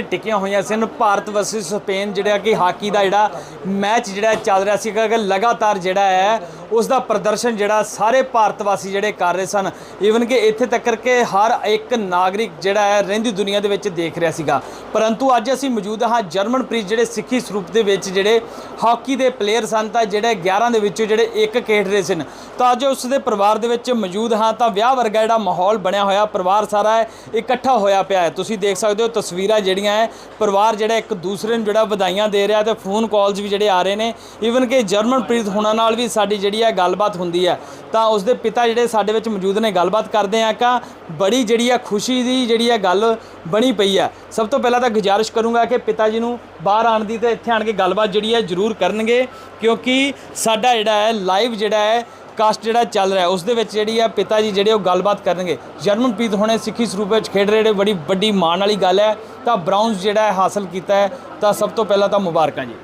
ਟਿਕੀਆਂ ਹੋਈਆਂ ਸਨ Bharat versus Spain ਜਿਹੜਾ ਕਿ ਹਾਕੀ ਦਾ ਜਿਹੜਾ ਮੈਚ ਜਿਹੜਾ ਚੱਲ ਰਿਹਾ ਸੀਗਾ ਕਿ ਲਗਾਤਾਰ ਜਿਹੜਾ ਹੈ ਉਸ ਦਾ ਪ੍ਰਦਰਸ਼ਨ ਜਿਹੜਾ ਸਾਰੇ ਭਾਰਤ ਵਾਸੀ ਜਿਹੜੇ ਕਰ ਰਹੇ ਸਨ ਈਵਨ ਕਿ ਇੱਥੇ ਤੱਕ ਕਿ ਹਰ ਇੱਕ ਨਾਗਰਿਕ ਜਿਹੜਾ ਹੈ, ਰਹਿੰਦੀ ਦੁਨੀਆ ਦੇ ਵਿੱਚ ਦੇਖ ਰਿਹਾ ਸੀਗਾ। ਪਰੰਤੂ ਅੱਜ ਅਸੀਂ ਮੌਜੂਦ ਹਾਂ ਜਰਮਨ ਪ੍ਰੀਤ ਜਿਹੜੇ ਸਿੱਖੀ ਸਰੂਪ ਦੇ ਵਿੱਚ ਜਿਹੜੇ ਹਾਕੀ ਦੇ ਪਲੇਅਰ ਸਨ, ਤਾਂ ਜਿਹੜੇ 11 ਦੇ ਵਿੱਚੋਂ ਜਿਹੜੇ ਇੱਕ ਖੇਡ ਰਹੇ ਸਨ। ਤਾਂ ਅੱਜ ਉਸ ਦੇ ਪਰਿਵਾਰ ਦੇ ਵਿੱਚ ਮੌਜੂਦ ਹਾਂ, ਤਾਂ ਵਿਆਹ ਵਰਗਾ ਜਿਹੜਾ ਮਾਹੌਲ ਬਣਿਆ ਹੋਇਆ, ਪਰਿਵਾਰ ਸਾਰਾ ਇਕੱਠਾ ਹੋਇਆ ਪਿਆ ਹੈ। ਤੁਸੀਂ ਦੇਖ ਸਕਦੇ ਹੋ ਤਸਵੀਰਾਂ ਜਿਹੜੀ ਜਿਹੜੀਆਂ ਹੈ, ਪਰਿਵਾਰ ਜਿਹੜਾ ਇੱਕ ਦੂਸਰੇ ਨੂੰ ਜਿਹੜਾ ਵਧਾਈਆਂ ਦੇ ਰਿਹਾ ਤੇ ਫੋਨ ਕਾਲਸ ਵੀ ਜਿਹੜੇ ਆ ਰਹੇ ਨੇ। ਈਵਨ ਕਿ ਜਰਮਨਪ੍ਰੀਤ ਹੋਣਾ ਨਾਲ ਵੀ ਸਾਡੀ ਜਿਹੜੀ ਹੈ ਗੱਲਬਾਤ ਹੁੰਦੀ ਹੈ। ਤਾਂ ਉਸ ਦੇ ਪਿਤਾ ਜਿਹੜੇ ਸਾਡੇ ਵਿੱਚ ਮੌਜੂਦ ਨੇ, ਗੱਲਬਾਤ ਕਰਦੇ ਆ ਕਿ ਬੜੀ ਜਿਹੜੀ ਆ ਖੁਸ਼ੀ ਦੀ ਜਿਹੜੀ ਹੈ ਗੱਲ ਬਣੀ ਪਈ ਹੈ। ਸਭ ਤੋਂ ਪਹਿਲਾਂ ਤਾਂ ਗੁਜ਼ਾਰਿਸ਼ ਕਰੂੰਗਾ ਕਿ ਪਿਤਾ ਜੀ ਨੂੰ ਬਾਹਰ ਆਉਣ ਦੀ ਤੇ ਇੱਥੇ ਆਣ ਕੇ ਗੱਲਬਾਤ ਜਿਹੜੀ ਹੈ ਜ਼ਰੂਰ ਕਰਨਗੇ, ਕਿਉਂਕਿ ਸਾਡਾ ਜਿਹੜਾ ਹੈ ਲਾਈਵ ਜਿਹੜਾ ਹੈ ਕਾਸਟ ਜਿਹੜਾ ਚੱਲ ਰਿਹਾ ਉਸ ਦੇ ਵਿੱਚ ਜਿਹੜੀ ਆ ਪਿਤਾ ਜੀ ਜਿਹੜੇ ਉਹ ਗੱਲਬਾਤ ਕਰਨਗੇ। ਜਰਮਨਪ੍ਰੀਤ ਹੁਣੇ ਸਿੱਖੀ ਸਰੂਪ ਵਿੱਚ ਖੇਡ ਰਹੇ ਬੜੀ ਵੱਡੀ ਮਾਣ ਵਾਲੀ ਗੱਲ ਹੈ। ਤਾਂ ਬ੍ਰਾਊਨਸ ਜਿਹੜਾ ਹੈ ਹਾਸਲ ਕੀਤਾ ਹੈ ਤਾਂ ਸਭ ਤੋਂ ਪਹਿਲਾਂ ਤਾਂ ਮੁਬਾਰਕਾਂ ਜੀ।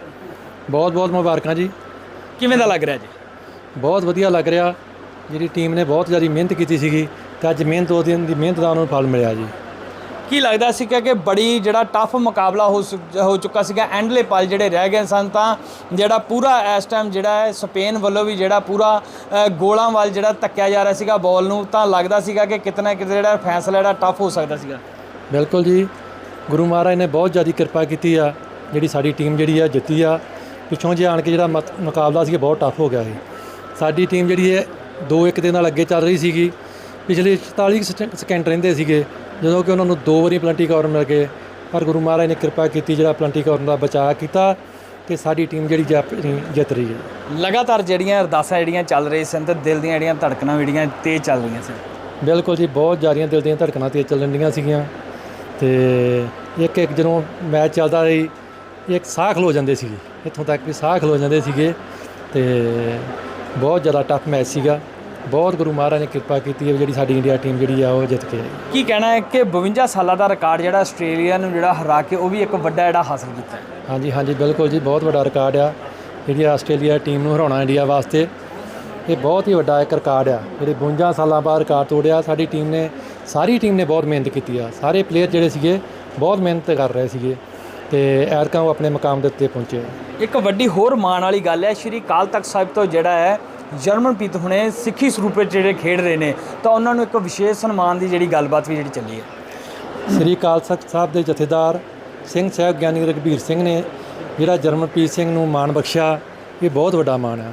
ਬਹੁਤ ਬਹੁਤ ਮੁਬਾਰਕਾਂ ਜੀ। ਕਿਵੇਂ ਦਾ ਲੱਗ ਰਿਹਾ ਜੀ? ਬਹੁਤ ਵਧੀਆ ਲੱਗ ਰਿਹਾ। ਜਿਹੜੀ ਟੀਮ ਨੇ ਬਹੁਤ ਜ਼ਿਆਦਾ ਮਿਹਨਤ ਕੀਤੀ ਸੀਗੀ ਤੇ ਅੱਜ ਮਿਹਨਤ ਦੋ ਦਿਨ ਦੀ ਮਿਹਨਤ ਦਾ ਉਹਨਾਂ ਨੂੰ ਫਲ ਮਿਲਿਆ ਜੀ। ਕੀ ਲੱਗਦਾ ਸੀ ਕਿ ਬੜੀ ਜਿਹੜਾ ਟਫ ਮੁਕਾਬਲਾ ਹੋ ਸੁ- ਹੋ ਚੁੱਕਾ ਸੀਗਾ, ਐਂਡਲੇ ਪਲ ਜਿਹੜੇ ਰਹਿ ਗਏ ਸਨ ਤਾਂ ਜਿਹੜਾ ਪੂਰਾ ਇਸ ਟਾਈਮ ਜਿਹੜਾ ਹੈ, ਸਪੇਨ ਵੱਲੋਂ ਵੀ ਜਿਹੜਾ ਪੂਰਾ ਗੋਲਾਂ ਵੱਲ ਜਿਹੜਾ ਧੱਕਿਆ ਜਾ ਰਿਹਾ ਸੀਗਾ ਬਾਲ ਨੂੰ, ਤਾਂ ਲੱਗਦਾ ਸੀਗਾ ਕਿ ਕਿਤੇ ਨਾ ਕਿਤੇ ਜਿਹੜਾ ਫੈਸਲਾ ਜਿਹੜਾ ਟਫ ਹੋ ਸਕਦਾ ਸੀਗਾ। ਬਿਲਕੁਲ ਜੀ। ਗੁਰੂ ਮਹਾਰਾਜ ਨੇ ਬਹੁਤ ਜ਼ਿਆਦਾ ਕਿਰਪਾ ਕੀਤੀ ਆ, ਜਿਹੜੀ ਸਾਡੀ ਟੀਮ ਜਿਹੜੀ ਆ, ਜਿੱਤੀ ਆ। ਪਿੱਛੋਂ ਜੇ ਆਣ ਕੇ ਜਿਹੜਾ ਮਤ- ਮੁਕਾਬਲਾ ਸੀ ਬਹੁਤ ਟਫ ਹੋ ਗਿਆ ਸੀ। ਸਾਡੀ ਟੀਮ ਜਿਹੜੀ ਹੈ 2-1 ਦੇ ਨਾਲ ਅੱਗੇ ਚੱਲ ਰਹੀ ਸੀਗੀ। ਪਿਛਲੇ 44 ਸੈਕ- ਸਕਿੰਟ ਰਹਿੰਦੇ ਸੀਗੇ ਜਦੋਂ ਕਿ ਉਹਨਾਂ ਨੂੰ ਦੋ ਵਾਰੀ ਪਲੰਟੀ ਕਵਰ ਮਿਲ ਗਏ। ਪਰ ਗੁਰੂ ਮਹਾਰਾਜ ਨੇ ਕਿਰਪਾ ਕੀਤੀ ਜਿਹੜਾ ਪਲੰਟੀ ਕਵਰ ਦਾ ਬਚਾਅ ਕੀਤਾ ਤੇ ਸਾਡੀ ਟੀਮ ਜਿਹੜੀ ਜਿੱਤ ਰਹੀ ਹੈ। ਲਗਾਤਾਰ ਜਿਹੜੀਆਂ ਅਰਦਾਸਾਂ ਜਿਹੜੀਆਂ ਚੱਲ ਰਹੀ ਸਨ ਤੇ ਦਿਲ ਦੀਆਂ ਜਿਹੜੀਆਂ ਧੜਕਣਾਂ ਜਿਹੜੀਆਂ ਤੇਜ਼ ਚੱਲ ਰਹੀਆਂ ਸਨ ਬਿਲਕੁਲ ਜੀ ਬਹੁਤ ਜ਼ਿਆਦੀਆਂ ਦਿਲ ਦੀਆਂ ਧੜਕਣਾਂ ਤੇਜ਼ ਚੱਲਣ ਡੀਆਂ ਸੀਗੀਆਂ। ਤੇ ਇੱਕ ਇੱਕ ਜਦੋਂ ਮੈਚ ਚੱਲਦਾ ਸੀ ਇੱਕ ਸਾਹ ਖਲੋ ਜਾਂਦੇ ਸੀਗੇ। ਇੱਥੋਂ ਤੱਕ ਵੀ ਸਾਹ ਖਲੋ ਜਾਂਦੇ ਸੀਗੇ ਤੇ ਬਹੁਤ ਜ਼ਿਆਦਾ ਟਫ ਮੈਚ ਸੀਗਾ। ਬਹੁਤ ਗੁਰੂ ਮਹਾਰਾਜ ਨੇ ਕਿਰਪਾ ਕੀਤੀ ਹੈ ਜਿਹੜੀ ਸਾਡੀ ਇੰਡੀਆ ਟੀਮ ਜਿਹੜੀ ਆ ਉਹ ਜਿੱਤ ਕੇ ਆਈ। ਕੀ ਕਹਿਣਾ ਹੈ ਕਿ 52 ਸਾਲਾਂ ਦਾ ਰਿਕਾਰਡ ਜਿਹੜਾ ਆਸਟ੍ਰੇਲੀਆ ਨੂੰ ਜਿਹੜਾ ਹਰਾ ਕੇ ਉਹ ਵੀ ਇੱਕ ਵੱਡਾ ਜਿਹੜਾ ਹਾਸਲ ਕੀਤਾ ਹਾਂਜੀ ਹਾਂਜੀ ਬਿਲਕੁਲ ਜੀ ਬਹੁਤ ਵੱਡਾ ਰਿਕਾਰਡ ਆ। ਜਿਹੜੀ ਆਸਟ੍ਰੇਲੀਆ ਟੀਮ ਨੂੰ ਹਰਾਉਣਾ ਇੰਡੀਆ ਵਾਸਤੇ ਇਹ ਬਹੁਤ ਹੀ ਵੱਡਾ ਇੱਕ ਰਿਕਾਰਡ ਆ। ਜਿਹੜੇ 52 ਸਾਲਾਂ ਬਾਅਦ ਰਿਕਾਰਡ ਤੋੜਿਆ ਸਾਡੀ ਟੀਮ ਨੇ ਸਾਰੀ ਟੀਮ ਨੇ ਬਹੁਤ ਮਿਹਨਤ ਕੀਤੀ ਆ। ਸਾਰੇ ਪਲੇਅਰ ਜਿਹੜੇ ਸੀਗੇ ਬਹੁਤ ਮਿਹਨਤ ਕਰ ਰਹੇ ਸੀਗੇ ਤੇ ਐਰਕਾਂ ਉਹ ਆਪਣੇ ਮੁਕਾਮ ਦੇ ਉੱਤੇ ਪਹੁੰਚੇ। ਇੱਕ ਵੱਡੀ ਹੋਰ ਮਾਣ ਵਾਲੀ ਗੱਲ ਹੈ ਸ਼੍ਰੀ ਕਾਲ ਤਖਤ ਸਾਹਿਬ ਤੋਂ ਜਿਹੜਾ ਹੈ ਜਰਮਨਪ੍ਰੀਤ ਹੁਣੇ ਸਿੱਖੀ ਸਰੂਪ ਵਿੱਚ ਜਿਹੜੇ ਖੇਡ ਰਹੇ ਨੇ, ਤਾਂ ਉਹਨਾਂ ਨੂੰ ਇੱਕ ਵਿਸ਼ੇਸ਼ ਸਨਮਾਨ ਦੀ ਜਿਹੜੀ ਗੱਲਬਾਤ ਵੀ ਜਿਹੜੀ ਚੱਲੀ ਹੈ। ਸ੍ਰੀ ਅਕਾਲ ਤਖਤ ਸਾਹਿਬ ਦੇ ਜਥੇਦਾਰ ਸਿੰਘ ਸਾਹਿਬ ਗਿਆਨੀ ਰਘਬੀਰ ਸਿੰਘ ਨੇ ਜਿਹੜਾ ਜਰਮਨਪ੍ਰੀਤ ਸਿੰਘ ਨੂੰ ਮਾਣ ਬਖਸ਼ਿਆ, ਇਹ ਬਹੁਤ ਵੱਡਾ ਮਾਣ ਆ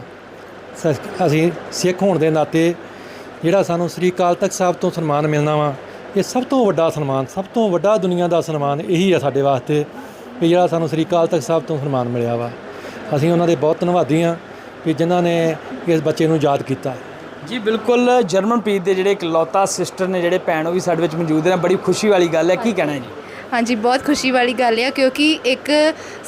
ਸ- ਅਸੀਂ ਸਿੱਖ ਹੋਣ ਦੇ ਨਾਤੇ ਜਿਹੜਾ ਸਾਨੂੰ ਸ੍ਰੀ ਅਕਾਲ ਤਖਤ ਸਾਹਿਬ ਤੋਂ ਸਨਮਾਨ ਮਿਲਣਾ ਵਾ, ਇਹ ਸਭ ਤੋਂ ਵੱਡਾ ਸਨਮਾਨ, ਸਭ ਤੋਂ ਵੱਡਾ ਦੁਨੀਆ ਦਾ ਸਨਮਾਨ ਇਹੀ ਆ ਸਾਡੇ ਵਾਸਤੇ ਵੀ ਜਿਹੜਾ ਸਾਨੂੰ ਸ੍ਰੀ ਅਕਾਲ ਤਖਤ ਸਾਹਿਬ ਤੋਂ ਸਨਮਾਨ ਮਿਲਿਆ ਵਾ। ਅਸੀਂ ਉਹਨਾਂ ਦੇ ਬਹੁਤ ਧੰਨਵਾਦੀ ਆ ਵੀ ਜਿਨ੍ਹਾਂ ਨੇ ਇਸ ਬੱਚੇ ਨੂੰ ਯਾਦ ਕੀਤਾ ਜੀ ਬਿਲਕੁਲ ਜਰਮਨਪ੍ਰੀਤ ਦੇ ਜਿਹੜੇ ਇਕਲੌਤਾ ਸਿਸਟਰ ਨੇ ਜਿਹੜੇ ਭੈਣ ਉਹ ਵੀ ਸਾਡੇ ਵਿੱਚ ਮੌਜੂਦ ਨੇ ਬੜੀ ਖੁਸ਼ੀ ਵਾਲੀ ਗੱਲ ਹੈ। ਕੀ ਕਹਿਣਾ ਹੈ ਜੀ? ਹਾਂਜੀ ਬਹੁਤ ਖੁਸ਼ੀ ਵਾਲੀ ਗੱਲ ਆ ਕਿਉਂਕਿ ਇੱਕ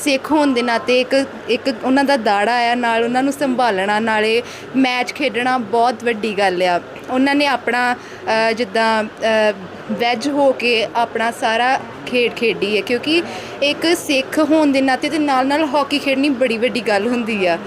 ਸਿੱਖ ਹੋਣ ਦੇ ਨਾਤੇ ਇੱਕ ਇੱਕ ਉਹਨਾਂ ਦਾ ਦਾੜਾ ਆ ਨਾਲ ਉਹਨਾਂ ਨੂੰ ਸੰਭਾਲਣਾ ਨਾਲੇ ਮੈਚ ਖੇਡਣਾ ਬਹੁਤ ਵੱਡੀ ਗੱਲ ਆ। ਉਹਨਾਂ ਨੇ ਆਪਣਾ ਜਿੱਦਾਂ ਵੈਜ ਹੋ ਕੇ ਆਪਣਾ ਸਾਰਾ ਖੇਡ ਖੇਡੀ ਹੈ ਕਿਉਂਕਿ ਇੱਕ ਸਿੱਖ ਹੋਣ ਦੇ ਨਾਤੇ ਤੇ ਨਾਲ ਨਾਲ ਹਾਕੀ ਖੇਡਣੀ ਬੜੀ ਵੱਡੀ ਗੱਲ ਹੁੰਦੀ ਆ।